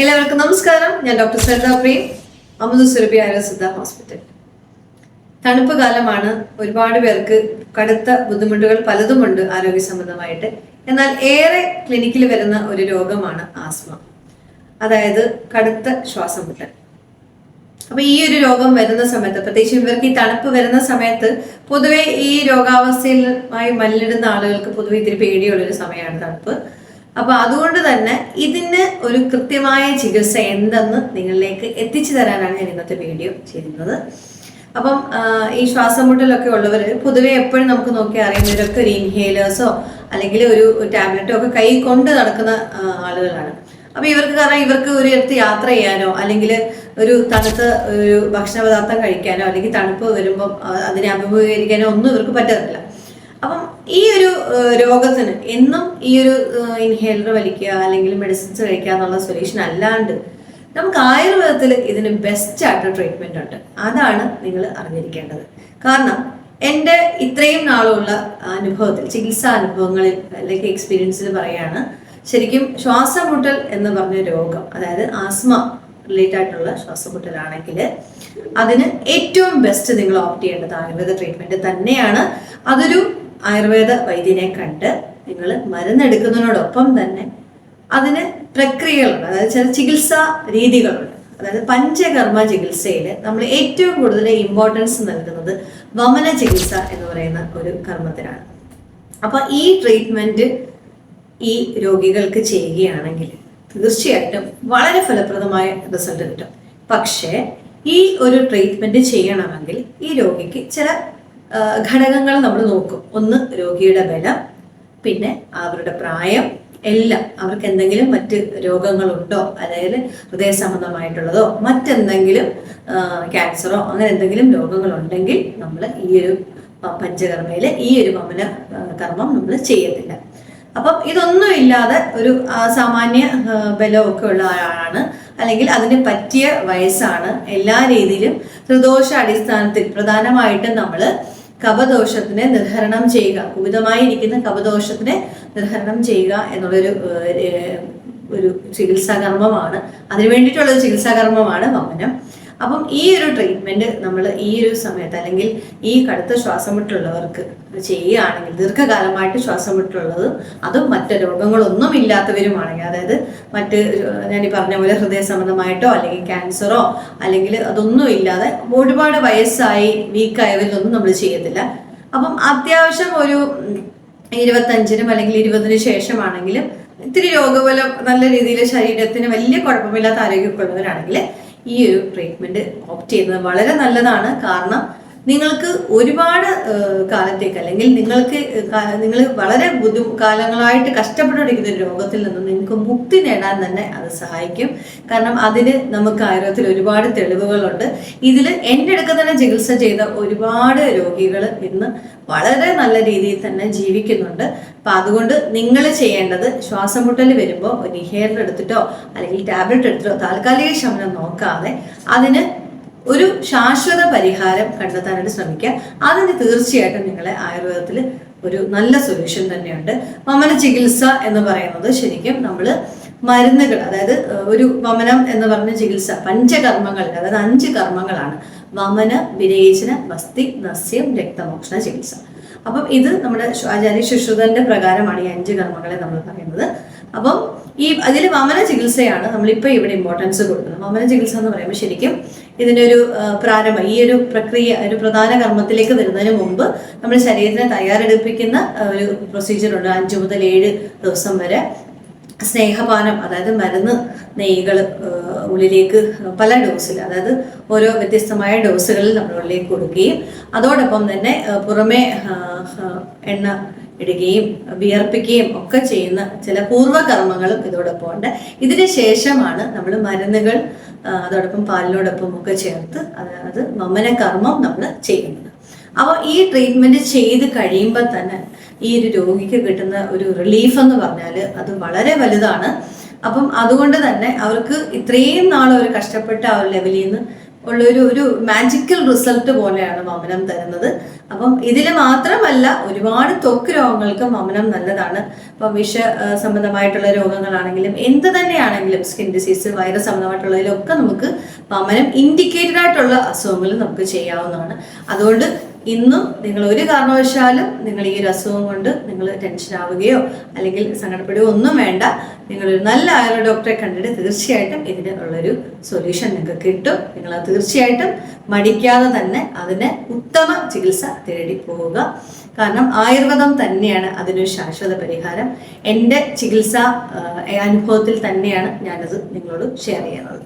എല്ലാവർക്കും നമസ്കാരം. ഞാൻ ഡോക്ടർ സരിത പ്രീം അമൃത സുരഭി ആയുർസിദ്ധ ഹോസ്പിറ്റൽ. തണുപ്പ് കാലമാണ്. ഒരുപാട് പേർക്ക് കടുത്ത ബുദ്ധിമുട്ടുകൾ പലതുമുണ്ട് ആരോഗ്യ സംബന്ധമായിട്ട് എന്നാൽ ഏറെ ക്ലിനിക്കിൽ വരുന്ന ഒരു രോഗമാണ് ആസ്മ. അതായത് കടുത്ത ശ്വാസം മുട്ടൽ. അപ്പൊ ഈ ഒരു രോഗം വരുന്ന സമയത്ത് പ്രത്യേകിച്ച് ഇവർക്ക് ഈ തണുപ്പ് വരുന്ന സമയത്ത് പൊതുവെ ഈ രോഗാവസ്ഥയിലുമായി മല്ലിടുന്ന ആളുകൾക്ക് പൊതുവെ ഇത്തിരി പേടിയുള്ളൊരു സമയമാണ് തണുപ്പ്. അപ്പൊ അതുകൊണ്ട് തന്നെ ഇതിന് ഒരു കൃത്യമായ ചികിത്സ എന്തെന്ന് നിങ്ങളിലേക്ക് എത്തിച്ചു തരാനാണ് ഞാൻ ഇന്നത്തെ വീഡിയോ ചെയ്യുന്നത്. അപ്പം ഈ ശ്വാസം മുട്ടലൊക്കെ ഉള്ളവർ പൊതുവെ എപ്പോഴും നമുക്ക് നോക്കി അറിയുന്നവരൊക്കെ ഒരു ഇൻഹേലേഴ്സോ അല്ലെങ്കിൽ ഒരു ടാബ്ലറ്റോ ഒക്കെ കൈ കൊണ്ട് നടക്കുന്ന ആളുകളാണ്. അപ്പൊ ഇവർക്ക് കാരണം ഇവർക്ക് ഒരു യാത്ര ചെയ്യാനോ അല്ലെങ്കിൽ ഒരു തണുത്ത ഒരു ഭക്ഷണ പദാർത്ഥം കഴിക്കാനോ അല്ലെങ്കിൽ തണുപ്പ് വരുമ്പോൾ അതിനെ അഭിമുഖീകരിക്കാനോ ഒന്നും ഇവർക്ക് പറ്റത്തില്ല. അപ്പം ഈ ഒരു രോഗത്തിന് എന്നും ഈ ഒരു ഇൻഹേലർ വലിക്കുക അല്ലെങ്കിൽ മെഡിസിൻസ് കഴിക്കുക എന്നുള്ള സൊല്യൂഷൻ അല്ലാണ്ട് നമുക്ക് ആയുർവേദത്തിൽ ഇതിന് ബെസ്റ്റ് ആയിട്ട് ട്രീറ്റ്മെന്റ് ഉണ്ട്. അതാണ് നിങ്ങൾ അറിഞ്ഞിരിക്കേണ്ടത്. കാരണം എന്റെ ഇത്രയും നാളുള്ള അനുഭവത്തിൽ ചികിത്സാ അനുഭവങ്ങളിൽ അല്ലെങ്കിൽ എക്സ്പീരിയൻസിൽ പറയാണ് ശരിക്കും ശ്വാസം മുട്ടൽ എന്ന് പറഞ്ഞ രോഗം അതായത് ആസ്മ റിലേറ്റ് ആയിട്ടുള്ള ശ്വാസം മുട്ടലാണെങ്കിൽ അതിന് ഏറ്റവും ബെസ്റ്റ് നിങ്ങൾ ഓപ്റ്റ് ചെയ്യേണ്ടത് ആയുർവേദ ട്രീറ്റ്മെന്റ് തന്നെയാണ്. അതൊരു ആയുർവേദ വൈദ്യനെ കണ്ട് നിങ്ങൾ മരുന്നെടുക്കുന്നതിനോടൊപ്പം തന്നെ അതിന് പ്രക്രിയകളുണ്ട്. അതായത് ചില ചികിത്സാ രീതികളുണ്ട്. അതായത് പഞ്ചകർമ്മ ചികിത്സയിൽ നമ്മൾ ഏറ്റവും കൂടുതൽ ഇമ്പോർട്ടൻസ് നൽകുന്നത് വമന ചികിത്സ എന്ന് പറയുന്ന ഒരു കർമ്മത്തിനാണ്. അപ്പൊ ഈ ട്രീറ്റ്മെന്റ് ഈ രോഗികൾക്ക് ചെയ്യുകയാണെങ്കിൽ തീർച്ചയായിട്ടും വളരെ ഫലപ്രദമായ റിസൾട്ട് കിട്ടും. പക്ഷേ ഈ ഒരു ട്രീറ്റ്മെന്റ് ചെയ്യണമെങ്കിൽ ഈ രോഗിക്ക് ചില ഘടകങ്ങൾ നമ്മൾ നോക്കും. ഒന്ന് രോഗിയുടെ ബലം പിന്നെ അവരുടെ പ്രായം എല്ലാം. അവർക്ക് എന്തെങ്കിലും മറ്റ് രോഗങ്ങളുണ്ടോ? അതായത് ഹൃദയ സംബന്ധമായിട്ടുള്ളതോ മറ്റെന്തെങ്കിലും ക്യാൻസറോ അങ്ങനെ എന്തെങ്കിലും രോഗങ്ങളുണ്ടെങ്കിൽ നമ്മൾ ഈ ഒരു പഞ്ചകർമ്മയിൽ ഈ ഒരു വമന കർമ്മം നമ്മൾ ചെയ്യത്തില്ല. അപ്പം ഇതൊന്നും ഇല്ലാതെ ഒരു സാമാന്യ ബലമൊക്കെ ഉള്ള ആളാണ്. അല്ലെങ്കിൽ അതിന് പറ്റിയ വയസ്സാണ്. എല്ലാ രീതിയിലും ത്രിദോഷ അടിസ്ഥാനത്തിൽ പ്രധാനമായിട്ടും നമ്മൾ കപദോഷത്തിനെ നിർഹരണം ചെയ്യുക. കുപിതമായിരിക്കുന്ന കപദോഷത്തിനെ നിർഹരണം ചെയ്യുക എന്നുള്ളൊരു ഒരു ചികിത്സാകർമ്മമാണ്. അതിനു വേണ്ടിയിട്ടുള്ള ഒരു ചികിത്സാകർമ്മമാണ് വമനം അപ്പം ഈ ഒരു ട്രീറ്റ്മെന്റ് നമ്മൾ ഈ ഒരു സമയത്ത് അല്ലെങ്കിൽ ഈ കടുത്ത ശ്വാസം മുട്ടുള്ളവർക്ക് ചെയ്യുകയാണെങ്കിൽ ദീർഘകാലമായിട്ട് ശ്വാസം മുട്ടുള്ളതും അതും മറ്റ് രോഗങ്ങളൊന്നും ഇല്ലാത്തവരുമാണെങ്കിൽ അതായത് മറ്റ് ഞാൻ ഈ പറഞ്ഞ പോലെ ഹൃദയ സംബന്ധമായിട്ടോ അല്ലെങ്കിൽ ക്യാൻസറോ അല്ലെങ്കിൽ അതൊന്നും ഇല്ലാതെ ഒരുപാട് വയസ്സായി വീക്കായവരിലൊന്നും നമ്മൾ ചെയ്യത്തില്ല. അപ്പം അത്യാവശ്യം ഒരു ഇരുപത്തഞ്ചിനും അല്ലെങ്കിൽ ഇരുപതിന് ശേഷമാണെങ്കിലും ഇത്തിരി രോഗബലം നല്ല രീതിയിൽ ശരീരത്തിന് വലിയ കുഴപ്പമില്ലാത്ത ആരോഗ്യമൊക്കെ ഈ ഒരു ട്രീറ്റ്മെന്റ് ഓപ്റ്റ് ചെയ്യുന്നത് വളരെ നല്ലതാണ്. കാരണം നിങ്ങൾക്ക് ഒരുപാട് കാലത്തേക്ക് അല്ലെങ്കിൽ നിങ്ങൾക്ക് നിങ്ങൾ വളരെ ബുദ്ധി കാലങ്ങളായിട്ട് കഷ്ടപ്പെട്ടുകൊണ്ടിരിക്കുന്ന ഒരു രോഗത്തിൽ നിന്നും നിങ്ങൾക്ക് മുക്തി നേടാൻ തന്നെ അത് സഹായിക്കും. കാരണം അതിന് നമുക്ക് ആയുർവേദത്തിൽ ഒരുപാട് തെളിവുകളുണ്ട്. ഇതിൽ എന്റെ അടുക്ക തന്നെ ചികിത്സ ചെയ്ത ഒരുപാട് രോഗികൾ ഇന്ന് വളരെ നല്ല രീതിയിൽ തന്നെ ജീവിക്കുന്നുണ്ട്. അപ്പൊ അതുകൊണ്ട് നിങ്ങൾ ചെയ്യേണ്ടത് ശ്വാസം മുട്ടൽ വരുമ്പോൾ ഒരു ഇൻഹേലർ എടുത്തിട്ടോ അല്ലെങ്കിൽ ടാബ്ലറ്റ് എടുത്തിട്ടോ താൽക്കാലിക ശമനം നോക്കാതെ അതിന് ഒരു ശാശ്വത പരിഹാരം കണ്ടെത്താനായിട്ട് ശ്രമിക്കുക. അതിന് തീർച്ചയായിട്ടും നിങ്ങളെ ആയുർവേദത്തിൽ ഒരു നല്ല സൊല്യൂഷൻ തന്നെയുണ്ട്. വമന ചികിത്സ എന്ന് പറയുന്നത് ശരിക്കും നമ്മൾ മരുന്നുകൾ അതായത് ഒരു വമനം എന്ന് പറഞ്ഞ ചികിത്സ പഞ്ചകർമ്മങ്ങൾ അതായത് അഞ്ച് കർമ്മങ്ങളാണ്. വമന വിരേചന വസ്തി നസ്യം രക്തമോക്ഷണ ചികിത്സ. അപ്പം ഇത് നമ്മുടെ ആചാര്യ ശുശ്രുതന്റെ പ്രകാരമാണ് ഈ അഞ്ച് കർമ്മങ്ങളെ നമ്മൾ പറയുന്നത്. അപ്പം ഈ അതിൽ വമന ചികിത്സയാണ് നമ്മളിപ്പോൾ ഇവിടെ ഇമ്പോർട്ടൻസ് കൊടുക്കുന്നത്. വമന ചികിത്സ എന്ന് പറയുമ്പോൾ ശരിക്കും ഇതിന്റെ ഒരു പ്രാരംഭം ഈ ഒരു പ്രക്രിയ ഒരു പ്രധാന കർമ്മത്തിലേക്ക് വരുന്നതിന് മുമ്പ് നമ്മുടെ ശരീരത്തിനെ തയ്യാറെടുപ്പിക്കുന്ന ഒരു പ്രൊസീജിയർ ഉണ്ട്. അഞ്ച് മുതൽ ഏഴ് ദിവസം വരെ സ്നേഹപാനം അതായത് മരുന്ന് നെയ്കൾ ഉള്ളിലേക്ക് പല ഡോസിൽ അതായത് ഓരോ വ്യത്യസ്തമായ ഡോസുകളിൽ നമ്മൾ ഉള്ളിലേക്ക് കൊടുക്കുകയും അതോടൊപ്പം തന്നെ പുറമേ എണ്ണ ഇടുകയും വിയർപ്പിക്കുകയും ഒക്കെ ചെയ്യുന്ന ചില പൂർവകർമ്മങ്ങളും ഇതോടൊപ്പം ഉണ്ട്. ഇതിന് ശേഷമാണ് നമ്മൾ മരുന്നുകൾ അതോടൊപ്പം പാലിനോടൊപ്പം ഒക്കെ ചേർത്ത് അതായത് വമന കർമ്മം നമ്മൾ ചെയ്യുന്നത്. അപ്പോൾ ഈ ട്രീറ്റ്മെന്റ് ചെയ്ത് കഴിയുമ്പോൾ തന്നെ ഈ ഒരു രോഗിക്ക് കിട്ടുന്ന ഒരു റിലീഫ് എന്ന് പറഞ്ഞാൽ അത് വളരെ വലുതാണ്. അപ്പം അതുകൊണ്ട് തന്നെ അവർക്ക് ഇത്രയും നാൾ അവർ കഷ്ടപ്പെട്ട ആ ഒരു ലെവലിൽ നിന്ന് ഉള്ള ഒരു ഒരു മാജിക്കൽ റിസൾട്ട് പോലെയാണ് മമനം തരുന്നത്. അപ്പം ഇതിൽ മാത്രമല്ല ഒരുപാട് ത്വക്ക് രോഗങ്ങൾക്ക് മമനം നല്ലതാണ്. ഇപ്പം വിഷ സംബന്ധമായിട്ടുള്ള രോഗങ്ങളാണെങ്കിലും എന്ത് തന്നെയാണെങ്കിലും സ്കിൻ ഡിസീസ് വൈറസ് സംബന്ധമായിട്ടുള്ളതിലൊക്കെ നമുക്ക് മമനം ഇൻഡിക്കേറ്റഡ് ആയിട്ടുള്ള അസുഖങ്ങൾ നമുക്ക് ചെയ്യാവുന്നതാണ്. അതുകൊണ്ട് ഇന്നും നിങ്ങൾ ഒരു കാരണവശാലും നിങ്ങൾ ഈ ഒരു അസുഖം കൊണ്ട് നിങ്ങൾ ടെൻഷൻ ആവുകയോ അല്ലെങ്കിൽ സങ്കടപ്പെടുകയോ ഒന്നും വേണ്ട. നിങ്ങളൊരു നല്ല ആയുർവേദ ഡോക്ടറെ കണ്ടിട്ട് തീർച്ചയായിട്ടും ഇതിന് ഉള്ളൊരു സൊല്യൂഷൻ നിങ്ങൾക്ക് കിട്ടും. നിങ്ങൾ തീർച്ചയായിട്ടും മടിക്കാതെ തന്നെ അതിന് ഉത്തമ ചികിത്സ തേടി പോവുക. കാരണം ആയുർവേദം തന്നെയാണ് അതിനൊരു ശാശ്വത പരിഹാരം. എന്റെ ചികിത്സാ അനുഭവത്തിൽ തന്നെയാണ് ഞാനത് നിങ്ങളോട് ഷെയർ ചെയ്യുന്നത്.